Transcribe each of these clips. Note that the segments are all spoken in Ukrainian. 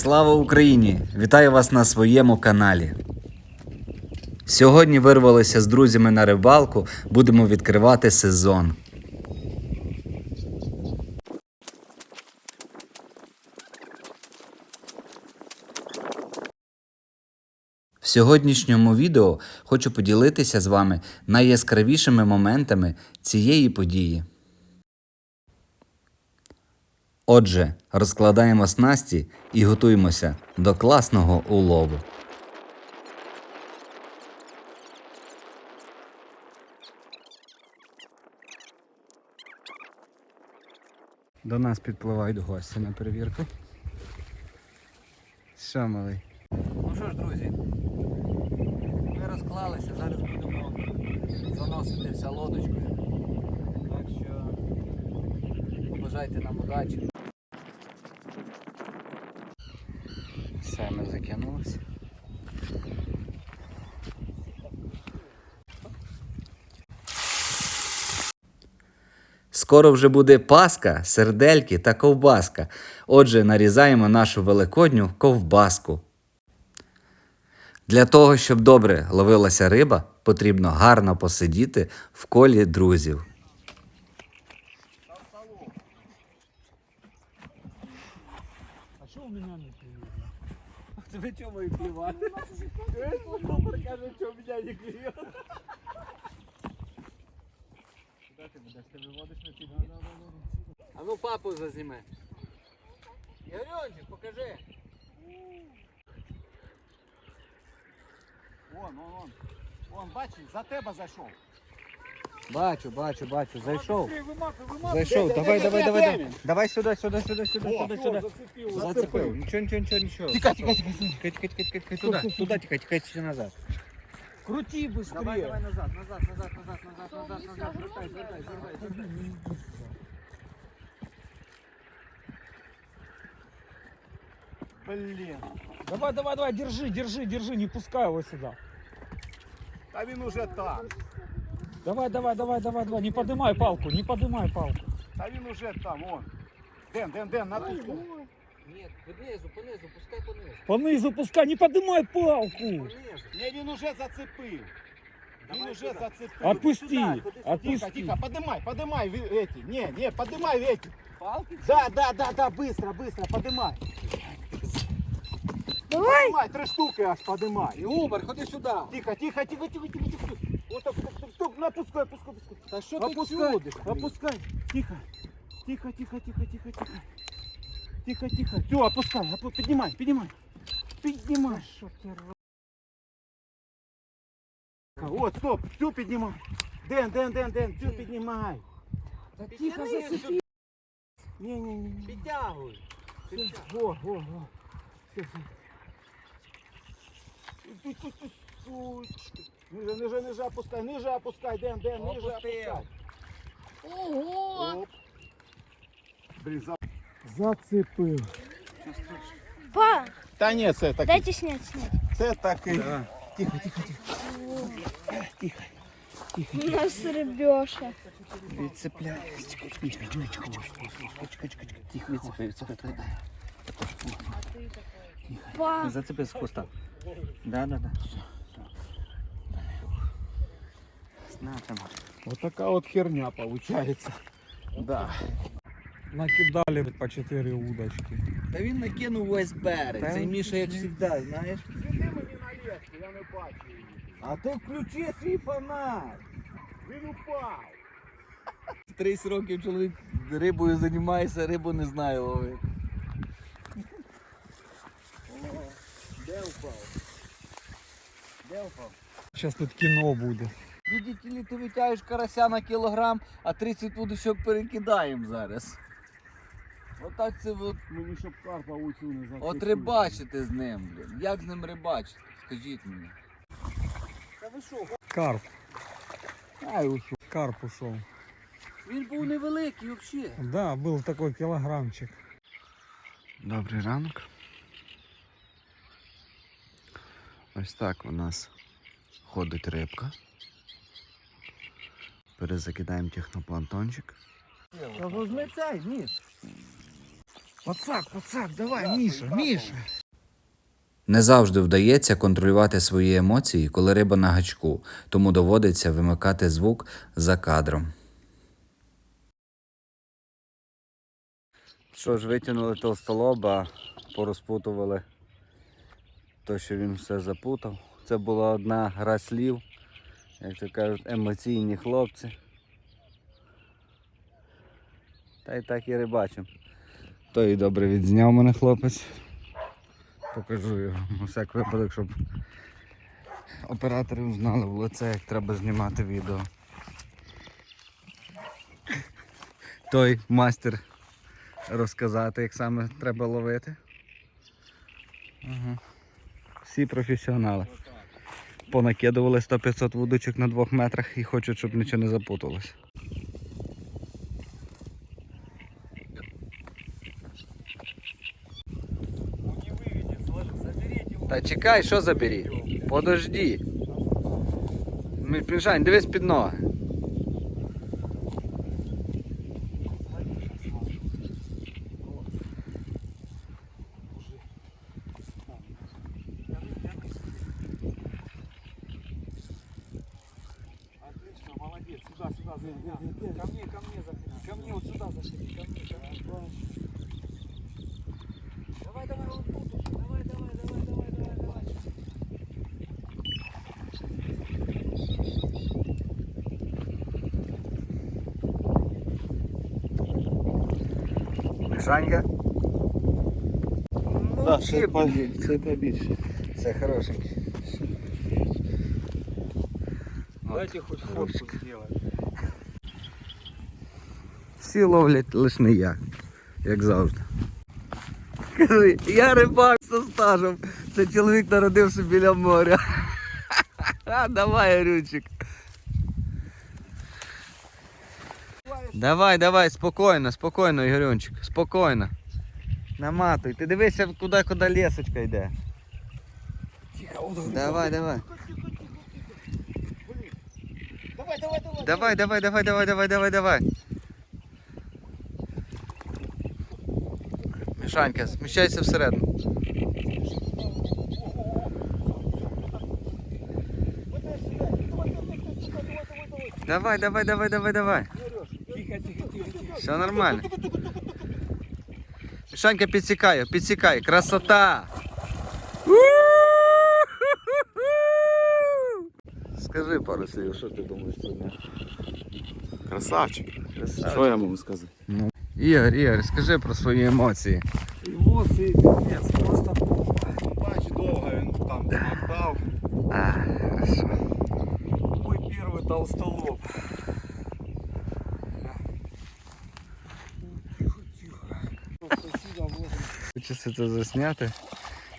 Слава Україні! Вітаю вас на своєму каналі. Сьогодні вирвалися з друзями на рибалку, будемо відкривати сезон. В сьогоднішньому відео хочу поділитися з вами найяскравішими моментами цієї події. Отже, розкладаємо снасті і готуємося до класного улову. До нас підпливають гості на перевірку. Що, малий? Ну що ж, друзі, ми розклалися, зараз будемо заноситися лодочкою. Так що побажайте нам удачі. Все. Скоро вже буде паска, сердельки та ковбаска. Отже, нарізаємо нашу великодню ковбаску. Для того, щоб добре ловилася риба, потрібно гарно посидіти в колі друзів. А что у меня не клюет? Тебе что мои клевали? Повар каже, что у меня не клюет. Куда ты будешь? Ты выводишь на тебя? А ну папу зазніми. Ігорьончик, покажи. Вон, вон, вон. Вон, бачиш, за тебе зайшов. Бачу, бачу, бачу, зайшов. Вимахуй, вимахуй. Зайшов, Де, де, давай, де, давай, де, давай, де давай. він? Давай сюди, сюди, сюди, сюди, О, сюди, все, сюди. зацепив, Зацепив. Нічого, нічого, нічого, нічого. Тікай, тікай, тікай. Тікай, тікай, тікай, тікай, туди, туди, тікай, тікай, ще назад. Крути быстрее. Давай, давай назад, назад, назад, назад, назад, назад, назад. Вертай, вертай, вертай, вертай. Блін. Давай, давай, давай, держи, держи, держи, не пускай его сюда. Та він уже там. Давай, давай, давай, давай, давай, не поднимай палку, не поднимай палку. Та він уже там, вон. Ден, Ден, Ден, на ту сторону. Ні, понизу, понизу, пускай понизу. По низу пускай, не поднимай палку. Понизу. Не, він уже зацепив. Він Давай уже сюди. зацепив. Отпусти, Тихо, отпусти. тихо, поднимай, поднимай ви- эти. Не, не, поднимай эти. Палки? Да, да, да, да, быстро, быстро, поднимай. Давай. Поднимай, три штуки аж поднимай. Губер, ходи сюди. Тихо, тихо, тихо, тихо, тихо, тихо. Вот так, стоп, стоп, стоп, напускай, опускай, опускай. Та що ти чудиш? опускай. Тихо. Тихо, тихо, тихо, тихо, тихо. Тихо, тихо. Все, опускай, опу- поднимай, поднимай. Поднимай. Вот, стоп, всю поднимай. Дэн, Дэн, Дэн, Дэн, всю поднимай. Та тихо, зацепи. Не-не-не. Підтягуй. Во, во, во. Все, все. Тут, тут, тут, тут. Ниже, ниже, ниже опускай, ниже опускай, Дэн, Дэн, ниже Опустив. опускай. Ого! Оп. Блін, за... Зацепив. Па, Та ні, це такий. дайте снять, снять. Це такий. Тихо, тихо, тихо. У нас рыбеша. Відцепляй. Тихо, відцепи, відцепи. Па, Зацепи з хвоста. Да, да, да. На, Вот такая вот херня получается. Да. Накидали по 4 удочки. Та він накинув весь берег. Та Цей він Міша, як завжди, знаєш. Сюди мені на леску, я не бачу її. А ти включи свій фонар. Він упав. 30 років чоловік рибою займається, рибу не знає ловити. Де впав? Де впав? Сейчас тут кино Будет. Відділі ти витягуєш карася на кілограм, а 30 удочок перекидаємо зараз. Отак це от, Мені щоб карпа оцю не зацепив. от рибачити з ним, блін. Як з ним рибачити? Скажіть мені. Та ви що? Карп, Ай, ушов. карп ушел. Він був невеликий взагалі. Да, был такой килограммчик. Добрий ранок. Ось так у нас ходить рибка. Перезакидаємо техноплантончик. Та возьми цей, ні. Пацак, пацак, давай, Міша, Міша. Не завжди вдається контролювати свої емоції, коли риба на гачку, тому доводиться вимикати звук за кадром. Що ж, витягнули толстолоба, порозпутували то, що він все запутав. Це була одна гра слів, як то кажуть, емоційні хлопці. Та й так і рибачимо. Той добре відзняв мене хлопець. Покажу його всяк випадок, щоб оператори знали в лице, як треба знімати відео. Той мастер розказати, як саме треба ловити. Ага. Всі професіонали. Понакидували 100-500 вудочок на двох метрах і хочуть, щоб нічого не запуталось. Та чекай, що забери? Подожди. Мішань, дивись під ноги. Мішанька? Да, це це, по- це побільше. Це хорошенький. Дайте хоть фотку сделать. Всі ловлять лише не я, як завжди. Кажи, я рибак зі стажем. Це чоловік народився біля моря. А, давай, Рючик. Давай, давай, спокійно, спокійно, Ігорюнчик, спокійно. Наматуй, ти дивися, куди, куди лісочка йде. Давай, давай. Давай, давай, давай. Давай, давай, давай, давай, давай, давай, давай. Мішанька, зміщайся всередину. Давай, давай, давай, давай, давай. Все нормально. Мішанька підсікає, підсікає. Красота! Скажи пару слів, що ти думаєш про мене? Красавчик. Красавчик. Що я можу сказати? Ігор, Ігор, скажи про свої емоції. Емоції, пипець, просто бач, довго він там дав. А, хорошо. Мой первый толстолоб. Хочеться це засняти,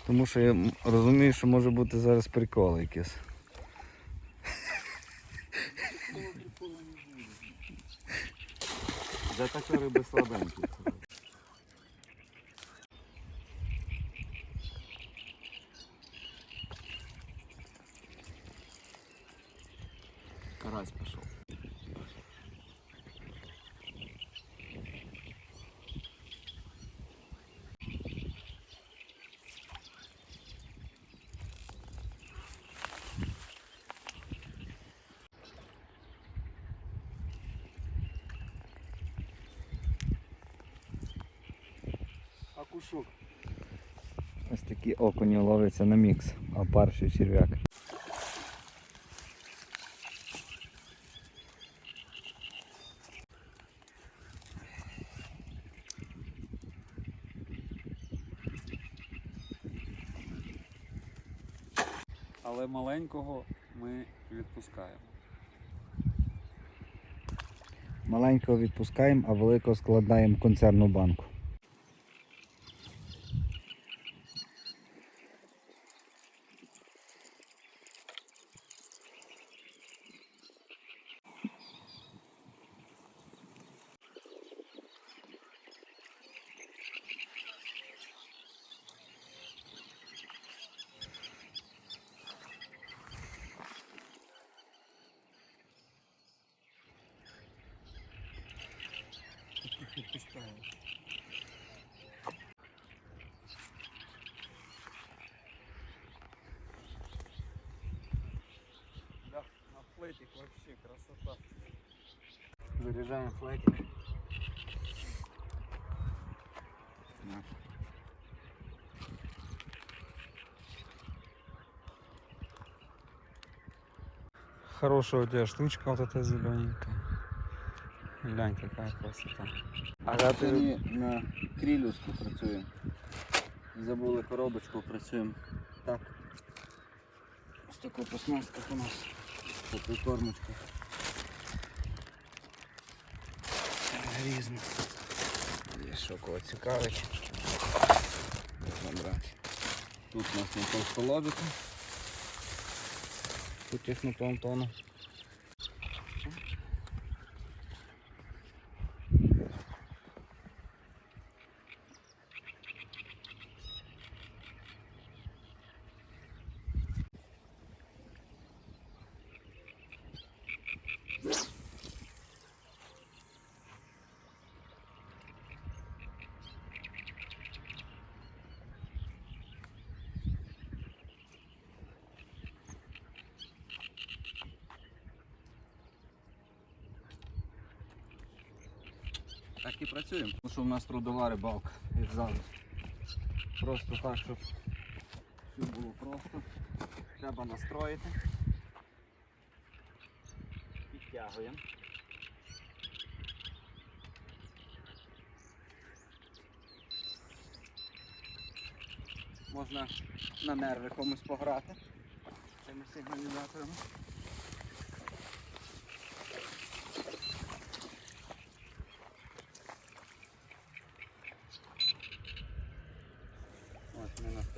тому що я розумію, що може бути зараз прикол якийсь. Да такой рыбы слабенький. Карась пошел. Акушок. Ось такі окуні ловляться на мікс, а парший черв'як. Але маленького ми відпускаємо. Маленького відпускаємо, а великого складаємо в консервну банку. флетик вообще красота. Заряжаем флетик. Наш. Хорошая у тебя штучка вот эта зелененькая. Глянь, какая красота. Ага, Сьогодні на крілюску працюємо. Забули коробочку, працюємо так. Ось така поснастка у нас. По прикормочку. Різно. Є що кого цікавить. Можна брати. Тут у нас на толстолобіку. Тут їх на технопланктону. Так і працюємо. Тому що в нас трудова рибалка, як завжди. Просто так, щоб все було просто. Треба настроїти. Підтягуємо. Можна на нерви комусь пограти цими сигналізаторами.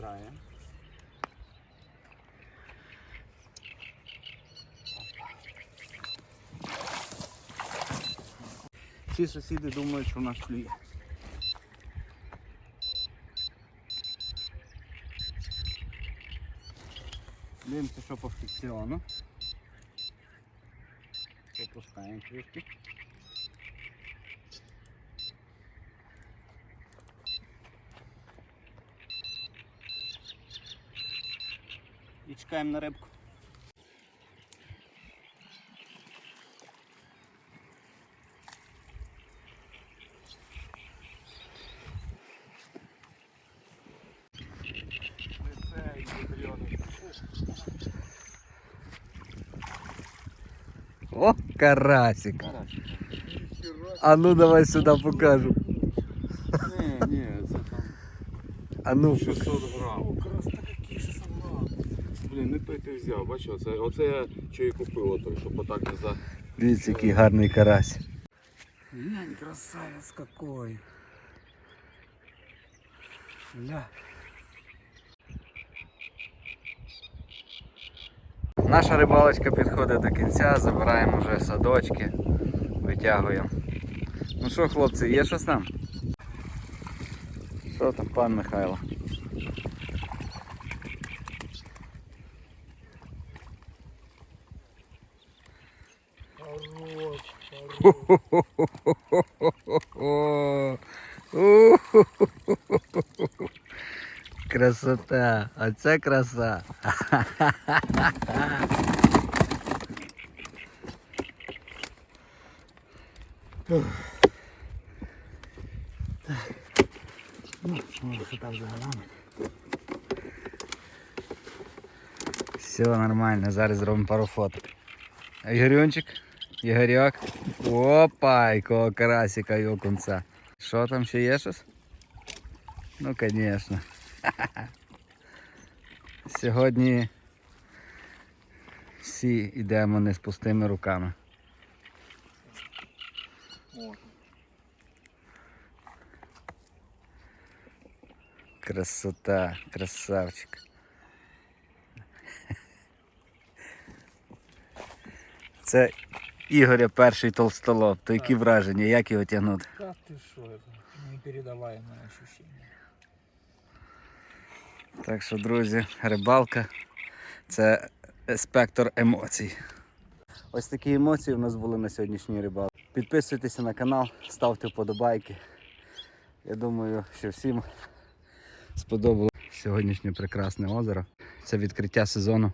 Ось. Всі сусіди думають, що в нас клює. Дивимося, що по фрикціону. Попускаємо трішки. І чекаємо на рибку. О, карасик. А ну давай сюди покажу. Ні, ні, це там А ну. 600 грам. Блін, не той ти взяв, бачиш, оце, оце я що і купив, отой, щоб отак не за. Дивіться, який гарний карась. Глянь, красавец какой. Ля. Наша рибалочка підходить до кінця, забираємо вже садочки, витягуємо. Ну що, хлопці, є щось там? Що там, пан Михайло? Красота, оце краса. Все нормально, зараз зробимо пару фоток. Ігорюнчик, Ігорьок. Опа, якого карасика і окунця. Що там ще є щось? Ну, звісно. Сьогодні всі йдемо не з пустими руками. Красота, красавчик. Це Ігоря перший толстолоб. То які враження, як його тягнути? Как ты что, это непередаваемое ощущение. Так що, друзі, рибалка це спектр емоцій. Ось такі емоції у нас були на сьогоднішній рибалці. Підписуйтеся на канал, ставте вподобайки. Я думаю, що всім сподобалось сьогоднішнє прекрасне озеро. Це відкриття сезону.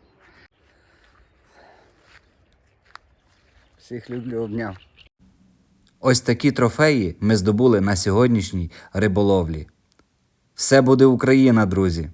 Всіх люблю, обняв. Ось такі трофеї ми здобули на сьогоднішній риболовлі. Все буде Україна, друзі!